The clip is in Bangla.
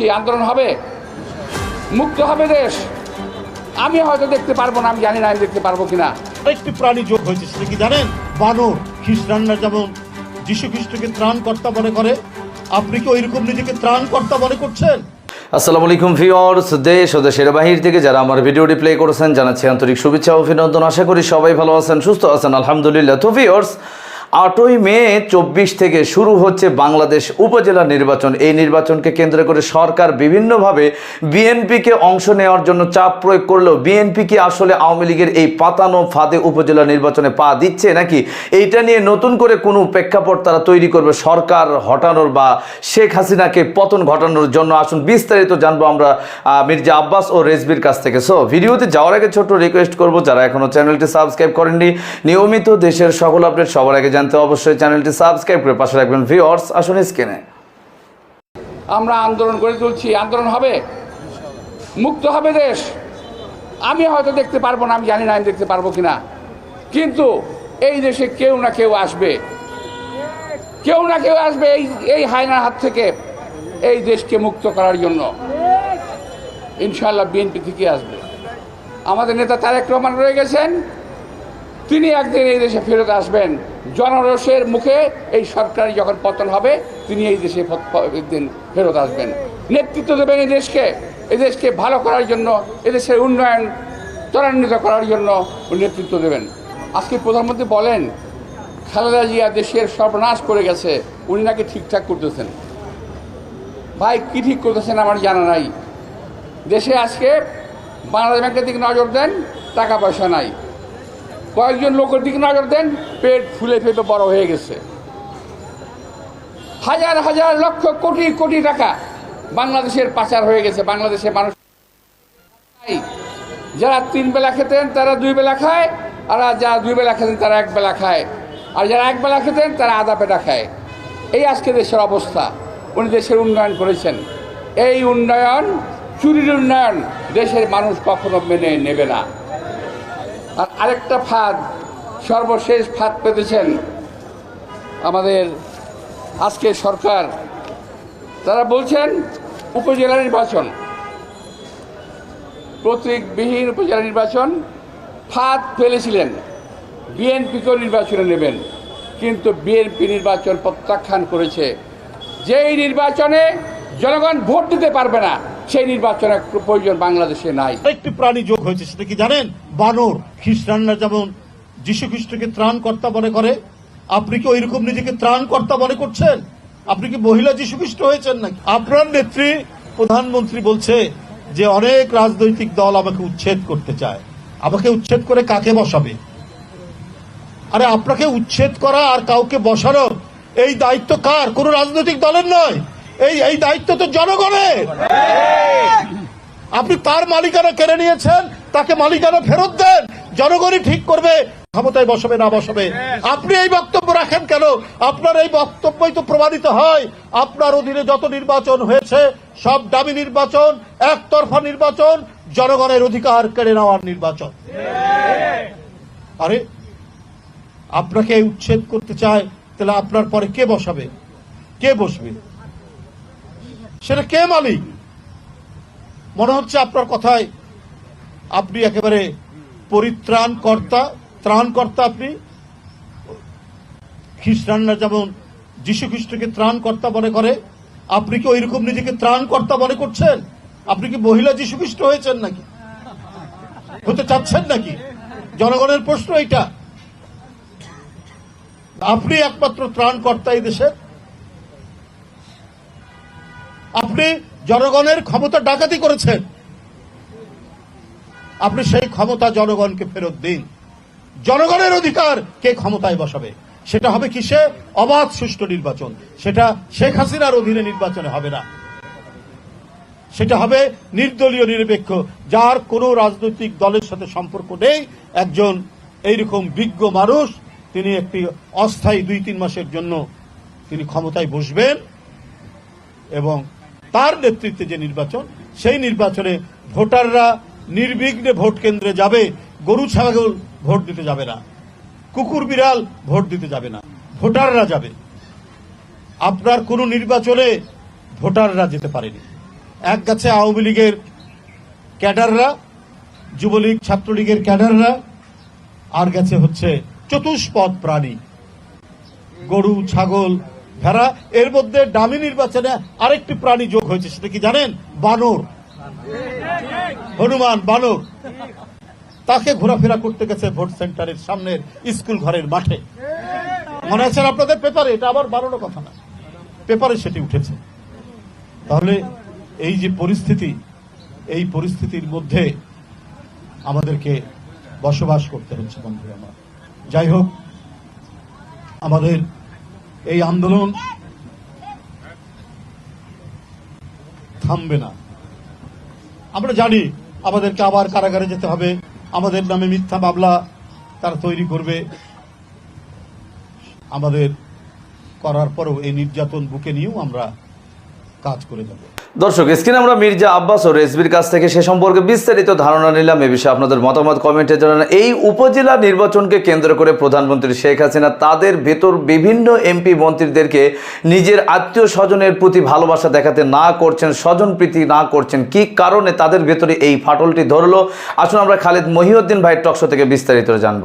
তুলছি আন্দোলন হবে? মুক্ত হবে দেশ। আমি হয়তো দেখতে পারব না আমি জানি না আমি দেখতে পারব কিনা। আরেকটি প্রাণী যোগ হয়েছে সেটা কি জানেন? বানর খ্রিস্টানরা যেমন যীশু খ্রিস্টকে ত্রাণকর্তা মনে করে আপনি কি ওইরকম নিজেকে ত্রাণকর্তা মনে করছেন? আসসালামু আলাইকুম ভিউয়ার্স দেশ ও দেশের বাহির থেকে যারা আমার ভিডিওটি প্লে করেছেন জানাচ্ছি আন্তরিক শুভেচ্ছা ও অভিনন্দন। আশা করি সবাই ভালো আছেন সুস্থ আছেন আলহামদুলিল্লাহ। তো ভিউয়ার্স আটই মে চব্বিশ থেকে শুরু হচ্ছে বাংলাদেশ উপজেলা নির্বাচন। এই নির্বাচনকে কেন্দ্র করে সরকার বিভিন্নভাবে বিএনপিকে অংশ নেওয়ার জন্য চাপ প্রয়োগ করলেও বিএনপি কি আসলে আওয়ামী লীগের এই পাতানো ফাঁদে উপজেলা নির্বাচনে পা দিচ্ছে নাকি এইটা নিয়ে নতুন করে কোনো প্রেক্ষাপট তারা তৈরি করবে সরকার হটানোর বা শেখ হাসিনাকে পতন ঘটানোর জন্য? আসুন বিস্তারিত জানব আমরা মির্জা আব্বাস ও রেজবির কাছ থেকে। সো ভিডিওতে যাওয়ার আগে ছোট্ট রিকোয়েস্ট করব, যারা এখনও চ্যানেলটি সাবস্ক্রাইব করেননি, নিয়মিত দেশের সকল আপডেট সবার আগে জানতে অবশ্যই চ্যানেলটি সাবস্ক্রাইব করে পাশে রাখবেন ভিউয়ার্স, আসুন স্ক্রিনে। আমরা আন্দোলন করে তুলছি আন্দোলন হবে? মুক্ত হবে দেশ? আমি হয়তো দেখতে পারব না, আমি জানি না আমি দেখতে পারব কিনা। কিন্তু এই দেশে কেউ না কেউ আসবে। কেউ না কেউ আসবে এই এই হায়নার হাত থেকে এই দেশকে মুক্ত করার জন্য। ইনশাল্লাহ বিএনপি থেকে আসবে। আমাদের নেতা তারেক রহমান রয়ে গেছেন। তিনি একদিন এই দেশে ফেরত আসবেন। জনরসের মুখে এই সরকারি যখন পতন হবে, তিনি এই দেশে একদিন ফেরত আসবেন। নেতৃত্ব দেবেন এই দেশকে এই দেশকে ভালো করার জন্য এদেশের উন্নয়ন ত্বরান্বিত করার জন্য নেতৃত্ব দেবেন। আজকে প্রধানমন্ত্রী বলেন, খালেদা জিয়া দেশের সর্বনাশ করে গেছে, উনি নাকি ঠিকঠাক করতেছেন। ভাই, কী ঠিক করতেছেন আমার জানা নাই। দেশে আজকে বাংলাদেশ ব্যাংকের দিকে নজর দেন, টাকা পয়সা নাই। কয়েকজন লোকের দিকে নজর দেন, পেট ফুলে ফেপে বড় হয়ে গেছে। হাজার হাজার লক্ষ কোটি কোটি টাকা বাংলাদেশের পাচার হয়ে গেছে। বাংলাদেশের মানুষ যারা তিন বেলা খেতেন, তারা দুই বেলা খায়, আর যারা দুই বেলা খেতেন, তারা এক বেলা খায়। আর যারা এক বেলা খেতেন, তারা আধা পেটা খায়। এই আজকে দেশের অবস্থা। উনি দেশের উন্নয়ন করেছেন। এই উন্নয়ন, চুরির উন্নয়ন দেশের মানুষ কখনো মেনে নেবে না। আর আরেকটা ফাঁদ, সর্বশেষ ফাঁদ পেতেছেন আমাদের আজকে সরকার। তারা বলছেন উপজেলা নির্বাচন, প্রতীকবিহীন উপজেলা নির্বাচন, ফাঁদ ফেলেছিলেন। বিএনপিকেও নির্বাচনে নেবেন, কিন্তু বিএনপি নির্বাচন প্রত্যাখ্যান করেছে। যেই নির্বাচনে জনগণ ভোট দিতে পারবে না সেই নির্বাচনের প্রয়োজন বাংলাদেশে নাই। আরেকটি প্রাণী যোগ হয়েছে, সেটা কি জানেন? বানর। খ্রিস্টানরা যেমন যীশু খ্রিস্টকে ত্রাণকর্তা মনে করে, আপনি কি ওইরকম নিজেকে ত্রাণকর্তা মনে করছেন? আপনি কি মহিলা যীশু খ্রিস্ট হয়েছেন নাকি? আপনার নেত্রী প্রধানমন্ত্রী বলছে যে অনেক রাজনৈতিক দল আমাকে উচ্ছেদ করতে চায়। আমাকে উচ্ছেদ করে কাকে বসাবে? আরে আপনাকে উচ্ছেদ করা আর কাউকে বসানো এই দায়িত্ব কার? কোন রাজনৈতিক দলের নয়। এই এই দায়িত্ব তো জনগণের। আপনি তার মালিকানা কেড়ে নিয়েছেন, তাকে মালিকানা ফেরত দেন। জনগণই ঠিক করবে, ক্ষমতায় বসাবে, না বসবে। আপনি এই বক্তব্য রাখেন কেন? আপনার এই বক্তব্যই তো প্রমাণিত হয়। আপনার অধীনে যত নির্বাচন হয়েছে, সব দামি নির্বাচন, একতরফা নির্বাচন, জনগণের অধিকার কেড়ে নেওয়ার নির্বাচন। আরে, আপনাকে উচ্ছেদ করতে চায়, তাহলে আপনার পরে কে বসাবে? কে বসবে? সেটা কে মালিক? মনে হচ্ছে আপনার কথায় আপনি একেবারে পরিত্রাণ কর্তা ত্রাণকর্তা আপনি। খ্রিস্টানরা যেমন যীশু খ্রিস্টকে ত্রাণকর্তা মনে করে, আপনি কি ওইরকম নিজেকে ত্রাণকর্তা মনে করছেন? আপনি কি মহিলা যীশু খ্রিস্ট হয়েছেন নাকি? হতে চাচ্ছেন নাকি? জনগণের প্রশ্ন এটা আপনি একমাত্র ত্রাণকর্তা এই দেশের। আপনি জনগণের ক্ষমতা ডাকাতি করেছেন। আপনি সেই ক্ষমতা জনগণকে ফেরত দিন। জনগণের অধিকার কে ক্ষমতায় বসাবে? সেটা হবে কিসে? অবাধ সুষ্ঠু নির্বাচন। সেটা শেখ হাসিনার অধীনে নির্বাচনে হবে না। সেটা হবে নির্দলীয় নিরপেক্ষ, যার কোনো রাজনৈতিক দলের সাথে সম্পর্ক নেই। একজন এইরকম বিজ্ঞ মানুষ, তিনি একটি অস্থায়ী দুই তিন মাসের জন্য তিনি ক্ষমতায় বসবেন এবং তার নেতৃত্বে যে নির্বাচন, সেই নির্বাচনে ভোটাররা নির্বিঘ্নে ভোট কেন্দ্রে যাবে, গরু, ছাগল ভোট দিতে যাবে না, কুকুর, বিড়াল ভোট দিতে যাবে না, ভোটাররা যাবে। আপনার কোনো নির্বাচনে ভোটাররা যেতে পারেনি। এক গাছে আওয়ামী লীগের ক্যাডাররা, যুবলীগ, ছাত্রলীগের ক্যাডাররা, আর গেছে হচ্ছে চতুষ্পদ প্রাণী, গরু, ছাগল ভেড়া, এর মধ্যে ডামি নির্বাচনে আরেকটি প্রাণী যোগ হয়েছে, সেটা কি জানেন? বানর। হনুমান, বানর। তাকে ঘোরাফেরা করতে গেছে ভোট সেন্টারের সামনের স্কুল ঘরের মাঠে। মনে আছে না আপনাদের পেপারে? এটা আবার বানানো কথা না। পেপারে সেটি উঠেছে। তাহলে এই যে পরিস্থিতি, এই পরিস্থিতির মধ্যে আমাদেরকে বসবাস করতে হচ্ছে বন্ধু আমার। যাই হোক, আমাদের এই আন্দোলন থামবে না। আমরা জানি আমাদেরকে আবার কারাগারে যেতে হবে। আমাদের নামে মিথ্যা মামলা তারা তৈরি করবে। আমাদের করার পরেও এই নির্যাতন বুকে নিয়েও আমরা কাজ করে যাব দর্শক, স্ক্রিনে আমরা মির্জা আব্বাস ও রেসবির কাছ থেকে সে সম্পর্কে বিস্তারিত ধারণা নিলাম। এ বিষয়ে আপনাদের মতামত কমেন্টে জানান। এই উপজেলা নির্বাচনকে কেন্দ্র করে প্রধানমন্ত্রী শেখ হাসিনা তাদের ভেতর বিভিন্ন এমপি মন্ত্রীদেরকে নিজের আত্মীয় স্বজনের প্রতি ভালোবাসা দেখাতে না করছেন, স্বজন প্রীতি না করছেন। কি কারণে তাদের ভেতরে এই ফাটলটি ধরলো? আসুন আমরা খালিদ মহিউদ্দিন ভাইয়ের টকশো থেকে বিস্তারিত জানব।